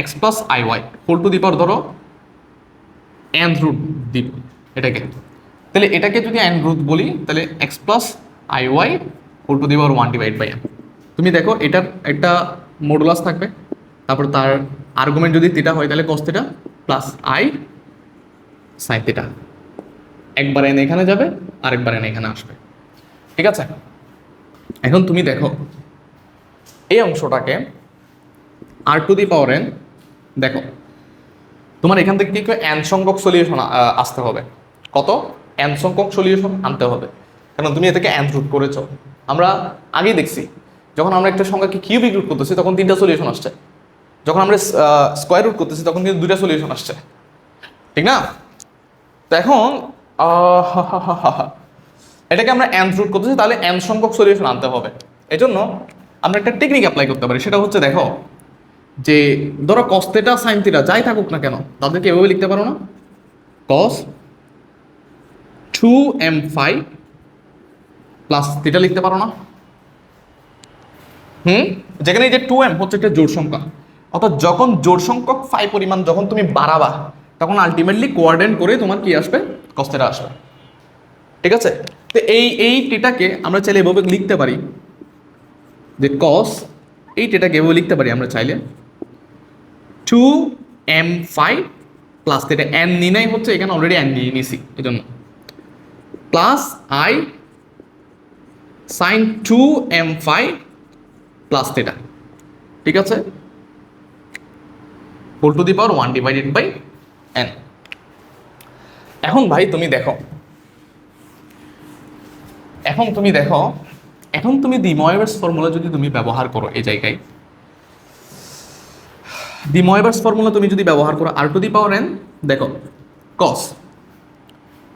X plus i y whole to the power ধরো n root দিব এটাকে। তাহলে এটাকে যদি এন রুট বলি, তাহলে x plus i y whole to the power one divide by তুমি দেখো, এটার একটা মডুলাস থাকবে, তারপর তার আর্গুমেন্ট যদি থিটা হয়, তাহলে cos theta plus i sine theta একবার এন এখানে যাবে, আরেকবার এন এখানে আসবে। ঠিক আছে? এখন তুমি দেখো, এই অংশটাকে আর টু দি পাওয়ার এন দেখো, তোমার এখান থেকে কি এন সংখ্যক সলিউশন আসতে হবে? কত? এন সংখ্যক সলিউশন আনতে হবে। কারণ তুমি এটাকে এন রুট করেছ। আমরা আগেই দেখছি, যখন আমরা একটা সংখ্যাকে কিউবিক রুট করতেছি, তখন তিনটা সলিউশন আসছে। যখন আমরা স্কোয়ার রুট করতেছি, তখন কিন্তু দুইটা সলিউশন আসছে। ঠিক না? তো এখন এটাকে আমরা এন রুট করতেছি, তাহলে এন সংখ্যক সলিউশন আনতে হবে। এজন্য আমরা একটা টেকনিক অ্যাপ্লাই করতে পারি, সেটা হচ্ছে দেখো যে, ধরো কস থেটা সাইন থিটা যাই থাকুক না কেন, তাদেরকে এভাবে লিখতে পারো না? Cos two m five plus theta লিখতে পারো না। হুম? যেখানে এই যে টু এম হচ্ছে একটা জোড় সংখ্যা। অর্থাৎ যখন জোড় সংখ্যক ফাই পরিমাণ যখন তুমি বাড়াবা, তখন আলটিমেটলি কোয়ার্ডেন করে তোমার কি আসবে? কস্তেটা আসবে। ঠিক আছে? তো এই এই টেটাকে আমরা চাইলে এভাবে লিখতে পারি। যে কস এই টেটাকে এভাবে লিখতে পারি আমরা চাইলে। টু এম ফাইভ প্লাস এটা এন নিনাই হচ্ছে এখানে অলরেডি এন নিয়ে নিছি এই জন্য plus i sine two m five plus theta ঠিক আছে? Whole to the power one divided by n এখন ভাই তুমি দেখো, এখন তুমি দেখো, এখন তুমি ডিময়েভার্স ফর্মুলা যদি তুমি ব্যবহার করো এই জায়গায় ডিময়েভার্স ফর্মুলা তুমি যদি ব্যবহার করো আর টু দি পাওয়ার এন দেখো কস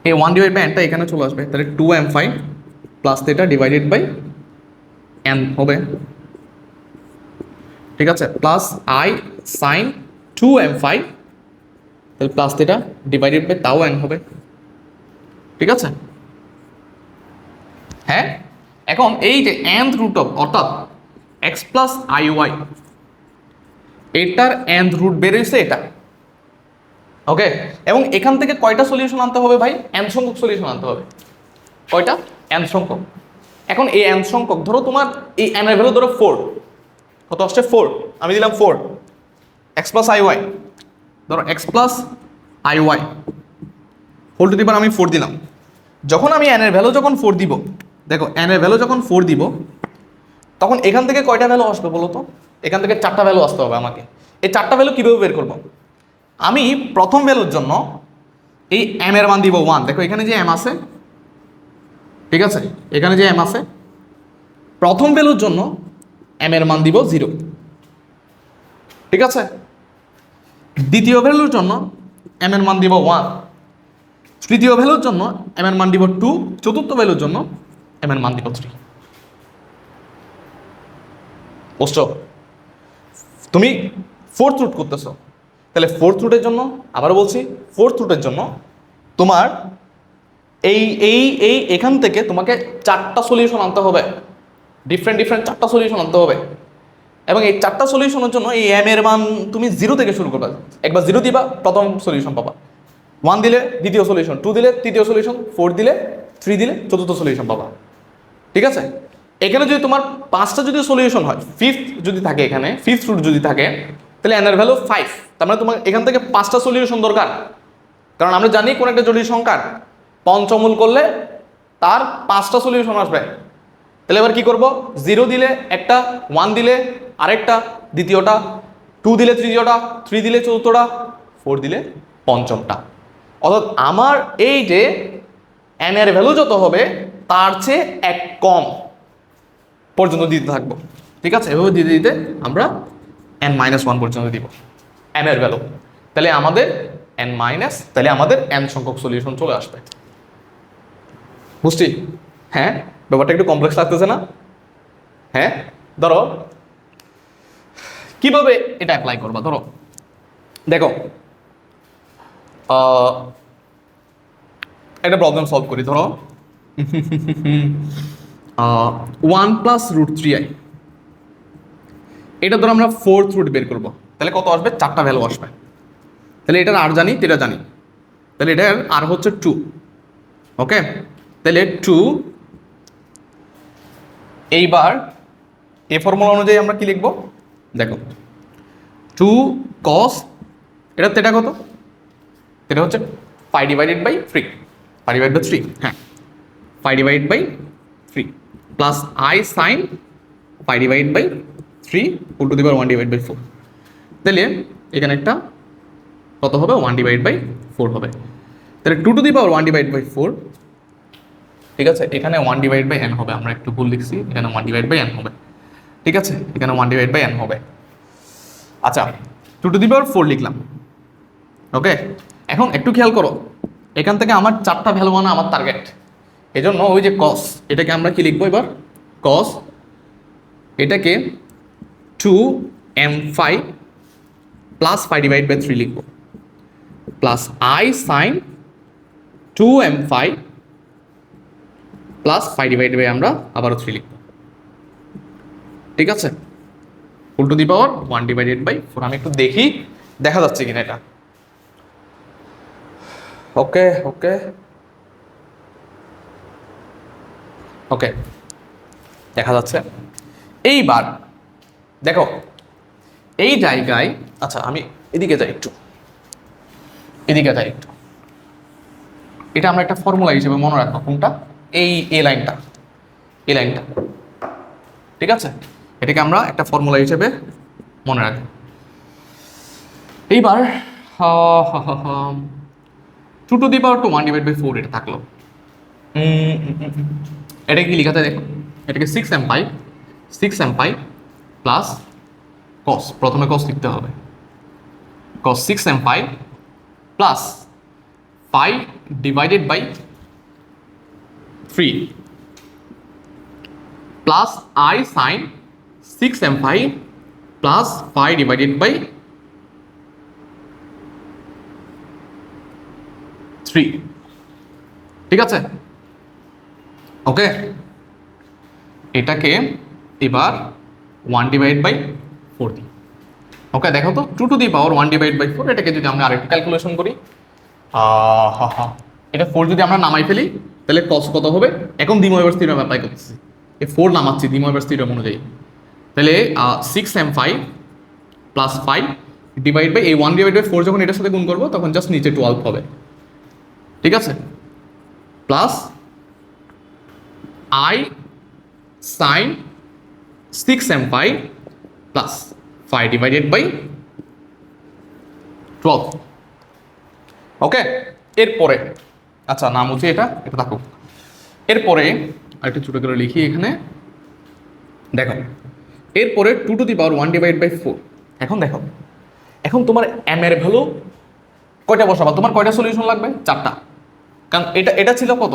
এই ওয়ান ডিভাইড বাই এনটা এখানে চলে আসবে, তাহলে two M five plus theta divided by N হবে। ঠিক আছে? Plus I sine two M five তাহলে প্লাস থেটা ডিভাইডেড বাই তাও এন হবে। ঠিক আছে? হ্যাঁ? এখন এই যে এন্থ রুট অফ অর্থাৎ এক্স প্লাস আই ওয়াই এটার এন্থ রুট বেরিয়েছে এটা। ওকে এবং এখান থেকে কয়টা সলিউশন আনতে হবে ভাই? এন সংখ্যক সলিউশন আনতে হবে। কয়টা? এন সংখ্যক। এখন এই এন সংখ্যক, ধরো তোমার এই এর ভ্যালু ধরো ফোর কত আসছে? ফোর আমি দিলাম four x plus i y ধরো x plus i y whole to দিবার আমি ফোর দিলাম। যখন আমি এর ভ্যালু যখন ফোর দিব, দেখো এর ভ্যালু যখন ফোর দিব, তখন এখান থেকে কয়টা ভ্যালু আসবে বলো তো? এখান থেকে চারটা ভ্যালু আসতে হবে আমাকে। এই চারটা ভ্যালু কীভাবে বের করব? আমি প্রথম ভ্যালুর জন্য এই এম এর মান দিব ওয়ান দেখো, এখানে যে এম আছে, ঠিক আছে? এখানে যে এম আছে, প্রথম ভ্যালুর জন্য এম এর মান দিব জিরো ঠিক আছে? দ্বিতীয় ভ্যালুর জন্য এম এর মান দিব ওয়ান তৃতীয় ভ্যালুর জন্য এম এর মান দিব টু চতুর্থ ভ্যালুর জন্য এম এর মান দিব থ্রি বুঝছ? তুমি ফোর্থ রুট করতেছো। তাহলে ফোর্থ রুটের জন্য, আবার বলছি ফোর্থ রুটের জন্য তোমার এই এই এই এখান থেকে তোমাকে চারটা সলিউশন আনতে হবে। ডিফারেন্ট ডিফারেন্ট চারটা সলিউশন আনতে হবে। এবং এই চারটা সলিউশনের জন্য এই এম এর মান তুমি জিরো থেকে শুরু করবে। একবার জিরো দিবা, প্রথম সলিউশন পাবা। ওয়ান দিলে দ্বিতীয় সলিউশন টু দিলে তৃতীয় সলিউশন ফোর দিলে থ্রি দিলে চতুর্থ সলিউশন পাবা। ঠিক আছে? এখানে যদি তোমার পাঁচটা যদি সলিউশন হয় ফিফথ যদি থাকে এখানে ফিফথ রুট যদি থাকে, তাহলে এনার ভ্যালু ফাইভ তার মানে তোমার এখান থেকে পাঁচটা সলিউশন দরকার। কারণ আমরা জানি কোন একটা জটিল সংখ্যার পঞ্চমূল করলে তার পাঁচটা সলিউশন আসবে। তাহলে এবার কি করব? জিরো দিলে একটা ওয়ান দিলে আরেকটা, দ্বিতীয়টা টু দিলে তৃতীয়টা থ্রি দিলে চতুর্থটা ফোর দিলে পঞ্চমটা। অর্থাৎ আমার এই যে এন এর ভ্যালু যত হবে, তার চেয়ে এক কম। পর্যন্ত দিতে থাকব। ঠিক আছে? এভাবে দিতে দিতে আমরা এন মাইনাস ওয়ান পর্যন্ত দিব। এন এর ভ্যালু তাহলে আমাদের এন মাইনাস তাহলে আমাদের এন সংখ্যক সলিউশন চলে আসবে। বুঝছি? হ্যাঁ? ব্যাপারটা একটু কমপ্লেক্স লাগতেছে না? হ্যাঁ? ধরো, কীভাবে এটা অ্যাপ্লাই করবা? ধরো, দেখো একটা প্রবলেম সলভ করি। ধরো one plus root three i এটা ধরো আমরা ফোর্থ রুট বের করব। তাহলে কত আসবে? চারটা ভ্যালু আসবে। তাহলে এটার আর জানি এটা জানি। তাহলে এটার আর হচ্ছে টু ওকে তাহলে টু এইবার এ ফর্মুলা অনুযায়ী আমরা কি লিখব? দেখো টু কস এটা তেটা কত? এটা হচ্ছে five divided by three five divide by three হ্যাঁ। Five divide by three plus i sine five divide by three four to দিবার ওয়ান ডিভাইড বাই ফোর তাহলে এখানে একটা কত হবে? ওয়ান ডিভাইড বাই ফোর হবে। তাহলে two to the power one divide by four ঠিক আছে? এখানে ওয়ান ডিভাইড বাই এন হবে। আমরা একটু ভুল লিখছি। এখানে ওয়ান ডিভাইড বাই এন হবে। ঠিক আছে? এখানে ওয়ান ডিভাইড বাই এন হবে। আচ্ছা two to the power four লিখলাম। ওকে এখন একটু খেয়াল করো। এখান থেকে আমার চারটা ভ্যালু আনা আমার টার্গেট এই জন্য ওই যে কস এটাকে আমরা কি লিখব এবার? কস এটাকে two m five plus five divide by three লিখব। Plus i sine two m five plus five divide by আমরা আবারও থ্রি লিখব। ঠিক আছে? Full to the power one divided by four আমি একটু দেখি, দেখা যাচ্ছে কিনা এটা। ওকে ওকে ওকে দেখা যাচ্ছে এইবার দেখো এই জায়গায় আচ্ছা আমি এদিকে যাই একটু এদিকে যাই একটু এটা আমরা একটা ফর্মুলা হিসেবে মনে রাখব কোনটা এই এ লাইনটা এই লাইনটা ঠিক আছে এটাকে আমরা একটা ফর্মুলা হিসেবে মনে রাখব এইবার two to the power two one divide by four এটা থাকল। এটা কি লেখাতে দেখো? এটাকে six m five six m five plus cos প্রথমে কস লিখতে হবে। Cos six m five plus five divided by three plus i sine six m five plus five divided by three ঠিক আছে? ওকে এটাকে এবার ওয়ান ডিভাইড বাই ফোর দিই। Okay দেখো তো two to the power one divide by four এটাকে যদি আমরা আরেকটু ক্যালকুলেশন করি হা হা এটা ফোর যদি আমরা নামাই ফেলি, তাহলে কস কত হবে? এখন দ্বিময়বার স্থিরম অ্যাপ্লাই করতেছি। এই ফোর নামাচ্ছি দ্বিময়বার স্থিরম অনুযায়ী। তাহলে six m five plus five divide by এই ওয়ান ডিভাইড বাই ফোর যখন এটার সাথে গুণ করব, তখন জাস্ট নিচে টুয়েলভ হবে। ঠিক আছে? Plus i sine six m five plus five divided by twelve okay এরপরে আচ্ছা নাম হচ্ছে এটা এটা থাকুক এরপরে আরেকটু ছোটো করে লিখি এখানে। দেখো, এরপরে two to the power one divide by four এখন দেখো, এখন তোমার এম এর ভ্যালু কয়টা বসাবা? তোমার কয়টা সলিউশন লাগবে? চারটা। কারণ এটা এটা ছিল কত?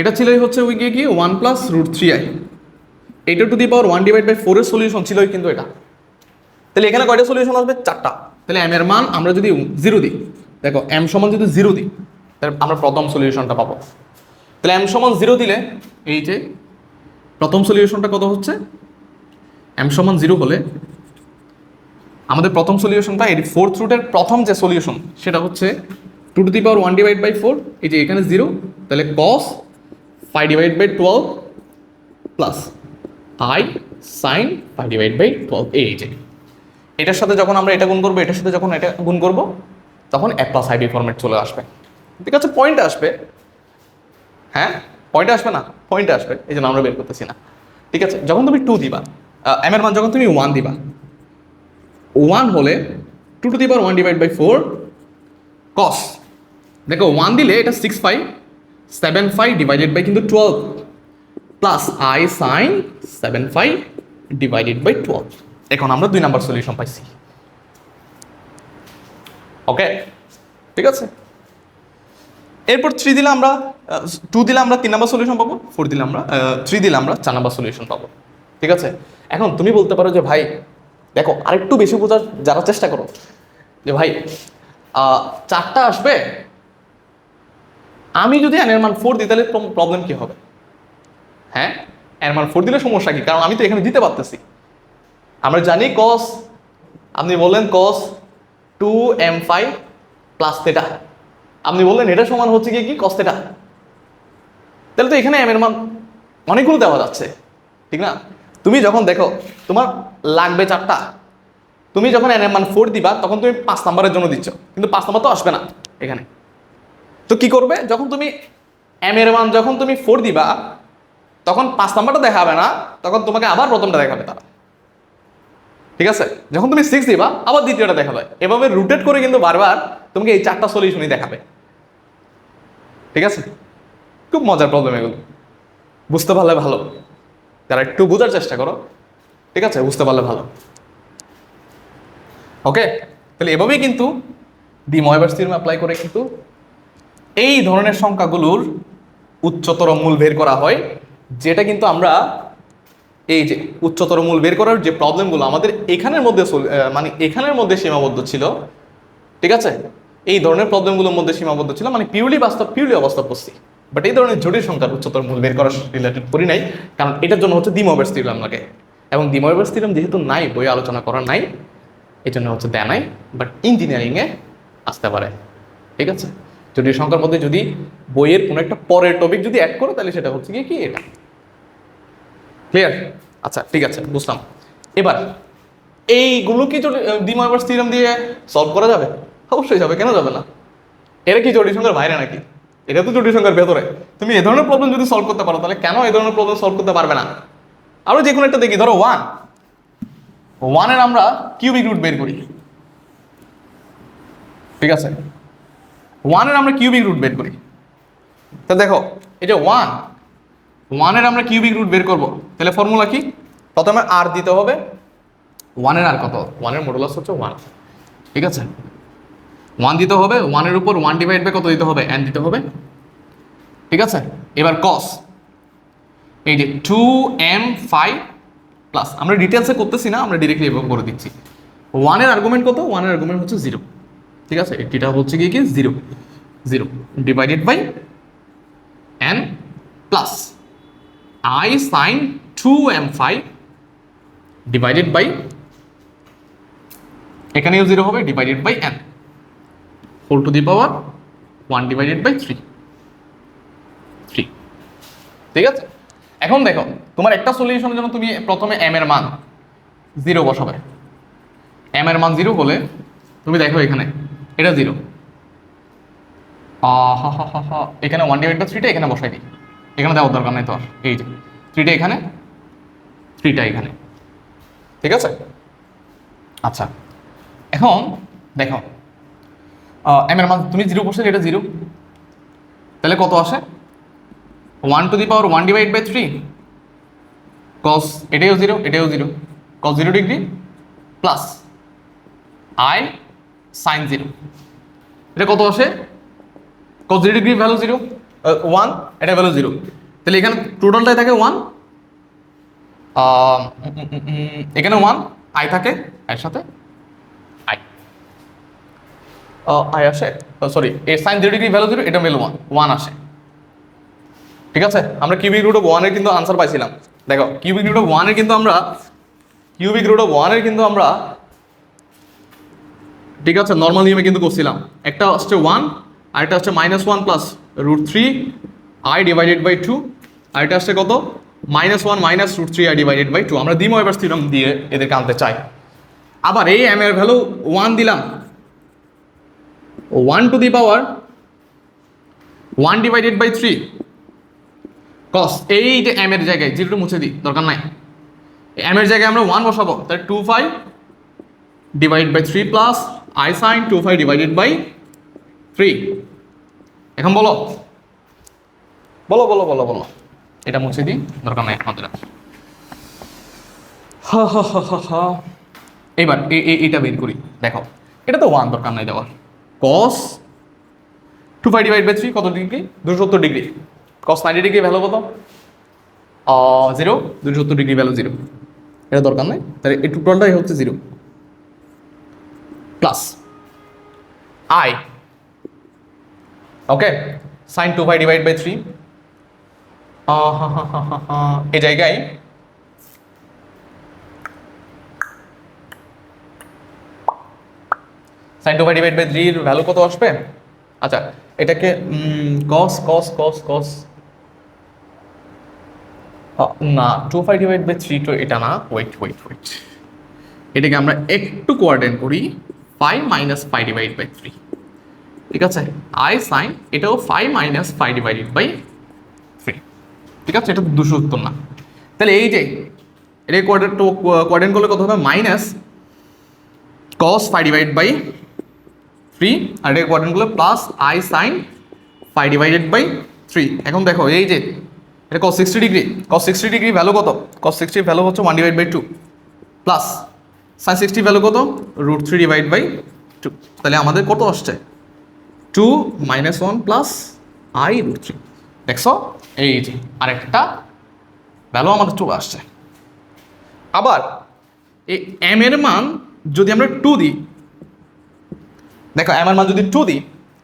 এটা ছিল হচ্ছে ওই গিয়ে কি? One plus root three i এইটা two the power one divide by ফোরের সলিউশন ছিল কিন্তু এটা। তাহলে এখানে কয়টা সলিউশন আসবে? চারটা। তাহলে এম এর মান আমরা যদি জিরো দিই, দেখো এম সমান যদি জিরো দিই, তাহলে আমরা প্রথম সলিউশনটা পাবো। তাহলে এম সমান জিরো দিলে, এই যে প্রথম সলিউশনটা কত হচ্ছে? এম সমান জিরো হলে আমাদের প্রথম সলিউশনটা এর ফোর্থ রুটের প্রথম যে সলিউশন সেটা হচ্ছে two to the power one divide by four এই যে এখানে জিরো তাহলে cos five divide by twelve plus i sine five divide by twelve এই যে এটার সাথে যখন আমরা এটা গুণ করব, এটার সাথে যখন এটা গুণ করব, তখন এক প্লাস আইডি ফরম্যাট চলে আসবে। ঠিক আছে? পয়েন্ট আসবে। হ্যাঁ? পয়েন্ট আসবে না? পয়েন্ট আসবে। এই জন্য আমরা বের করতেছি না। ঠিক আছে? যখন তুমি টু দিবা এম এর মান যখন তুমি ওয়ান দিবা ওয়ান হলে two to the power one divide by four cos দেখো ওয়ান দিলে এটা six five seven five divided by কিন্তু twelve plus i sine seven five divided by twelve এখন আমরা দুই নাম্বার সলিউশন পাইছি। ওকে ঠিক আছে? এরপর থ্রি দিলে আমরা টু দিলে আমরা তিন নাম্বার সলিউশন পাবো ফোর দিলে আমরা থ্রি দিলে আমরা চার নাম্বার সলিউশন পাবো। ঠিক আছে? এখন তুমি বলতে পারো যে, ভাই, দেখো, আরেকটু বেশি বোঝার জানার চেষ্টা করো, যে ভাই চারটা আসবে আমি যদি এনের মান ফোর দিই, তাহলে প্রবলেম কি হবে? হ্যাঁ? এর মান ফোর দিলে সমস্যা কি? কারণ আমি তো এখানে দিতে পারতেছি। আমরা জানি কস আপনি বললেন cos two m five plus theta আপনি বললেন এটা সমান হচ্ছে কি কি? কস থেটা তাহলে তো এখানে এম এর মান অনেকগুলো দেওয়া যাচ্ছে, ঠিক না? তুমি যখন দেখো, তোমার লাগবে চারটা। তুমি যখন এন এর মান ফোর দিবা, তখন তুমি পাঁচ নাম্বারের জন্য দিচ্ছ। কিন্তু পাঁচ নাম্বার তো আসবে না এখানে। তো কি করবে? যখন তুমি এম এর মান যখন তুমি ফোর দিবা, তখন পাঁচ নাম্বারটা দেখাবে না, তখন তোমাকে আবার প্রথমটা দেখাবে তারা। ঠিক আছে? যখন তুমি সিক্স দিবা, আবার দ্বিতীয়টা দেখাবে। এভাবে রুটেট করে কিন্তু বারবার তোমাকে এই চারটা সলিউশনই দেখাবে। ঠিক আছে? খুব মজার প্রবলেম এগুলো। বুঝতে পারলে ভালো। তারা একটু বোঝার চেষ্টা করো, ঠিক আছে? বুঝতে পারলে ভালো। ওকে তাহলে এভাবেই কিন্তু ডি ময়বার থিওরাম অ্যাপ্লাই করে কিন্তু এই ধরনের সংখ্যাগুলোর উচ্চতর মূল বের করা হয়, যেটা কিন্তু আমরা এই যে উচ্চতর মূল বের করার যে প্রবলেমগুলো আমাদের এখানের মধ্যে মানে এখানের মধ্যে সীমাবদ্ধ ছিল, ঠিক আছে? এই ধরনের প্রবলেমগুলোর মধ্যে সীমাবদ্ধ ছিল মানে পিউরলি বাস্তব পিউরলি অবস্থা পড়ছি বাট এই ধরনের জটিল সংখ্যার উচ্চতর মূল বের করার রিলেটেড করি নাই, কারণ এটার জন্য হচ্ছে দিমোভার্স থিওরাম লাগে। এবং দিমোভার্স থিওরাম যেহেতু নাই, বই আলোচনা করার নাই এই জন্য হচ্ছে দেয় নাই বাট ইঞ্জিনিয়ারিংয়ে আসতে পারে, ঠিক আছে? জটিল সংখ্যার মধ্যে যদি বইয়ের কোনো একটা পরের টপিক যদি অ্যাড করো, তাহলে সেটা হচ্ছে কি এটা? ক্লিয়ার আচ্ছা ঠিক আছে, বুঝলাম। এবার, এইগুলো কি ডিমার্ভার্স থিওরাম দিয়ে সলভ করা যাবে? অবশ্যই যাবে, কেন যাবে না? এটা কি জটিল সংখ্যার বাইরে নাকি? এটা তো জটিল সংখ্যার ভেতরে। তুমি এ ধরনের প্রবলেম যদি সলভ করতে পারো, তাহলে কেন এ ধরনের প্রবলেম সলভ করতে পারবে না? আরও যে কোনো একটা দেখি, ধরো ওয়ান ওয়ানের আমরা কিউবিক রুট বের করি। ঠিক আছে? ওয়ানের আমরা কিউবিক রুট বের করি। তা দেখো, এই যে ওয়ান ওয়ানের আমরা কিউবিক রুট বের করব। তাহলে ফর্মুলা কি? প্রথমে আর দিতে হবে। ওয়ানের আর কত? ওয়ানের মডুলাস হচ্ছে ওয়ান ঠিক আছে? ওয়ান দিতে হবে ওয়ানের উপর ওয়ান ডিভাইড বাই কত দিতে হবে? এন দিতে হবে। ঠিক আছে? এবার কস এই যে টু এম ফাইভ প্লাস আমরা ডিটেলসে করতেছি না, আমরা ডিরেক্টলি এভাবে করে দিচ্ছি। ওয়ানের আর্গুমেন্ট কত? ওয়ানের আর্গুমেন্ট হচ্ছে জিরো ঠিক আছে? এটিটা হচ্ছে কি কি? Zero zero divided by n plus i sine two m five divided by এখানেও জিরো হবে divided by n whole to the power one divided by three three ঠিক আছে? এখন দেখো, তোমার একটা সলিউশনের জন্য তুমি প্রথমে এম এর মান জিরো বসাবে। এম এর মান জিরো হলে, তুমি দেখো এখানে এটা জিরো এখানে ওয়ান ডিভাইড বাই থ্রিটা এখানে বসাই দিই। এখানে দেওয়ার দরকার নেই তো আর। এই যে থ্রিটা এখানে থ্রিটা এখানে। ঠিক আছে? আচ্ছা। এখন দেখো এম এর মান, তুমি জিরো বসে এটা জিরো তাহলে কত আসে? One to the power one divide by three cos এটাও জিরো এটাও zero cos zero degree plus i sine zero. এটা কত আসে? Zero degree value zero? One এটা ভ্যালু জিরো। তাহলে এখানে টোটালটাই থাকে ওয়ান এখানে ওয়ান আই থাকে এর সাথে আই আই আসে? সরি এ sine zero degree value zero এটা ভ্যালু ওয়ান ওয়ান আসে। ঠিক আছে? আমরা কিউবিক রুট অফ ওয়ানের কিন্তু আনসার পাইছিলাম। দেখো কিউবিক রুট অফ ওয়ানের কিন্তু আমরা কিউবিক রুট অফ ওয়ানের কিন্তু আমরা ঠিক আছে নর্মাল নিয়মে কিন্তু করছিলাম। একটা হচ্ছে ওয়ান আর একটা হচ্ছে minus one plus root three i divided by two আর এটা হচ্ছে কত? Minus one minus root three i divided by two আমরা দিমো এবার স্থিরম দিয়ে এদেরকে আনতে চাই। আবার এই এম এর ভ্যালু ওয়ান দিলাম। One to the power one divided by three cos এই যে এম এর জায়গায় জিরোটা মুছে দিই, দরকার নাই। এম এর জায়গায় আমরা ওয়ান বসাবো, তাহলে two five divide by three plus i sine two five divided by three এখন বলো। বলো বলো বলো বলো। এটা মুছে দিই, দরকার নাই আমাদের এবার এটা বের করি, দেখো। এটা তো ওয়ান দরকার নাই দেওয়ার। Cos two five divide by three কত ডিগ্রি দুশো সত্তর degree cos ninety degree value কত? জিরো দুশো সত্তর ডিগ্রি ভ্যালু জিরো এটা দরকার নাই? তাহলে এই টোটালটাই হচ্ছে zero plus i okay sine two five divide by three এই জায়গায় sine two five divide by থ্রির ভ্যালু কত আসবে? আচ্ছা এটাকে কস কস কস কস না two five divide by three তো এটা না। ওয়েট ওয়েট ওয়েট এটাকে আমরা একটু কোয়ার্ডেন করি। Five minus five divide by three ঠিক আছে? আই সাইন এটাও five minus five divided by three ঠিক আছে? এটা দুশো উত্তর না। তাহলে এই যে, এটা কোয়ার্ডেন কোয়ার্ডেন করলে কত হবে? Minus cos five divide by three আর এটা কোয়ার্ডেন করলে plus i sine five divided by three এখন দেখো, এই যে, এটা cos sixty degree cos sixty degree value কত? কস সিক্সটির ভ্যালু হচ্ছে one divide by two plus sine sixty value কত? Root three divide by two তাহলে আমাদের কত আসছে? Two minus one plus i root three দেখছ? এই যে আরেকটা ভ্যালু আমাদের চলে আসছে। আবার এই এম এর মান যদি আমরা টু দিই, দেখো এম এর মান যদি টু দিই,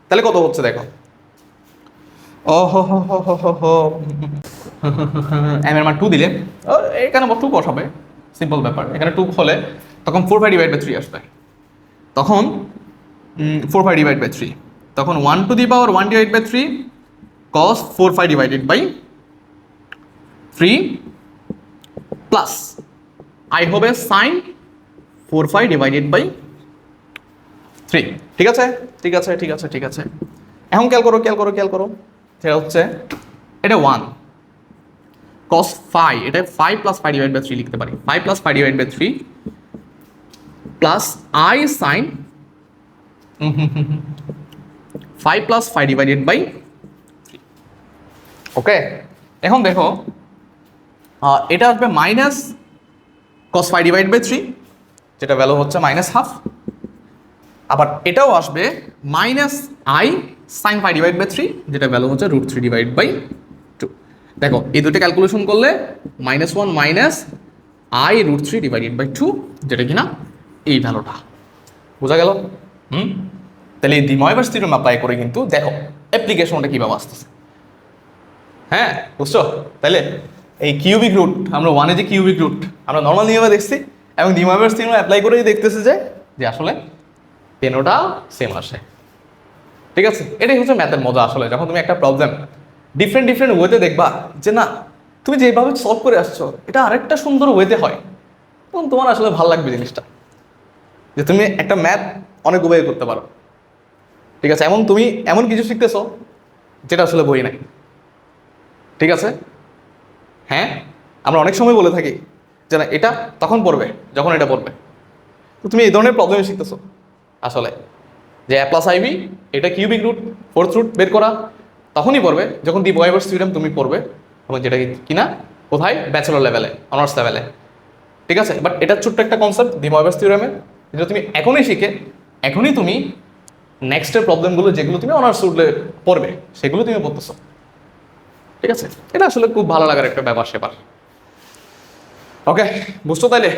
তাহলে কত হচ্ছে দেখো? ও হো হো হো হো হো এম এর মান টু দিলে এখানে টু বসাবে সিম্পল ব্যাপার। এখানে টু হলে তখন four five divide by three আসবে। তখন four five divide by three তখন one to the power one divide by three cos four five divided by three plus i হবে sine four five divided by three ঠিক আছে? ঠিক আছে ঠিক আছে ঠিক আছে। এখন খেয়াল করো খেয়াল করো খেয়াল করো। সেটা হচ্ছে, এটা ওয়ান কস ফাইভ এটা five plus five divide by three লিখতে পারি। Five plus five divide by three plus i sine five plus five divided by okay এখন দেখো এটা আসবে minus cos five divide by three যেটা ভ্যালু হচ্ছে minus half আবার এটাও আসবে minus i sine five divide by three যেটা ভ্যালু হচ্ছে root three divide by two দেখো, এই দুটো ক্যালকুলেশন করলে minus one minus i root three divided by two যেটা কিনা এই ভ্যালুটা। বোঝা গেল? হুম? তাহলে এই ডিময়ভার্স থিওরাম অ্যাপ্লাই করে কিন্তু দেখো অ্যাপ্লিকেশনটা কীভাবে আসতেছে। হ্যাঁ বুঝছ? তাহলে এই কিউবিক রুট আমরা ওয়ানে যে কিউবিক রুট আমরা নর্মাল নিয়মে দেখছি, এবং ডিময়ভার্স থিওরাম অ্যাপ্লাই করেই দেখতেছি যে যে আসলে পেনোটা সেম আসে। ঠিক আছে? এটাই হচ্ছে ম্যাথের মজা আসলে, যখন তুমি একটা প্রবলেম ডিফারেন্ট ডিফারেন্ট ওয়েতে দেখবা যে না, তুমি যেভাবে সলভ করে আসছো, এটা আরেকটা সুন্দর ওয়েতে হয়। তখন তোমার আসলে ভালো লাগবে জিনিসটা। যে তুমি একটা ম্যাথ অনেক উপায়ে করতে পারো। ঠিক আছে? এমন তুমি এমন কিছু শিখতেছো যেটা আসলে বই নাই। ঠিক আছে? হ্যাঁ? আমরা অনেক সময় বলে থাকি যে না, এটা তখন পড়বে, যখন এটা পড়বে। তো তুমি এই ধরনের প্রবলেম শিখতেছো আসলে। যে অ্যাপ্লাস প্লাস আইভি এটা কিউবিক রুট ফোর্থ রুট বের করা, তখনই পড়বে, যখন দি বয়ভার্স থিওরেম তুমি পড়বে এবং যেটা কিনা কোথায়? ব্যাচেলর লেভেলে অনার্স লেভেলে ঠিক আছে? বাট এটা ছোট্ট একটা কনসেপ্ট দি বয়ভার্স থিওরেমে যেটা তুমি এখনই শিখে, এখনই তুমি নেক্সটের প্রবলেমগুলো যেগুলো তুমি অনার্স উঠলে পড়বে, সেগুলো তুমি পড়তেছ। ঠিক আছে? এটা আসলে খুব ভালো লাগার একটা ব্যাপার সেবার ওকে বুঝছ তাইলে?